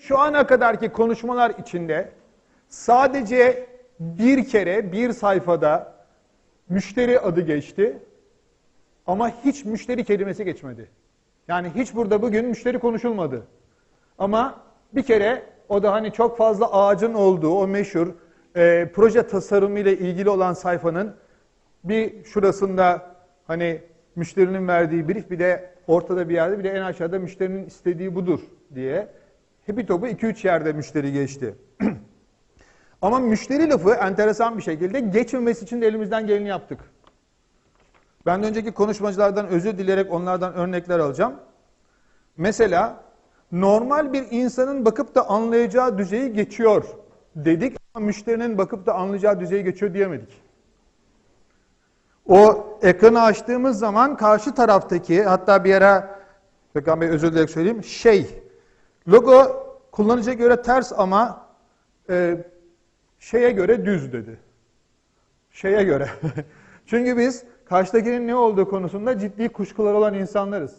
Şu ana kadarki konuşmalar içinde sadece bir kere bir sayfada müşteri adı geçti ama hiç müşteri kelimesi geçmedi. Yani hiç burada bugün müşteri konuşulmadı. Ama bir kere o da hani çok fazla ağacın olduğu o meşhur e, proje tasarımı ile ilgili olan sayfanın bir şurasında hani müşterinin verdiği brief bir de ortada bir yerde bir de en aşağıda müşterinin istediği budur diye hepi topu 2-3 yerde müşteri geçti. Ama müşteri lafı enteresan bir şekilde geçmemesi için de elimizden geleni yaptık. Ben de önceki konuşmacılardan özür dileyerek onlardan örnekler alacağım. Mesela normal bir insanın bakıp da anlayacağı düzeyi geçiyor dedik ama müşterinin bakıp da anlayacağı düzeyi geçiyor diyemedik. O ekranı açtığımız zaman karşı taraftaki hatta bir Bekan Bey özür dileyerek söyleyeyim şey logo kullanıcıya göre ters ama e, şeye göre düz dedi. Şeye göre. Çünkü biz karşıdakinin ne olduğu konusunda ciddi kuşkular olan insanlarız.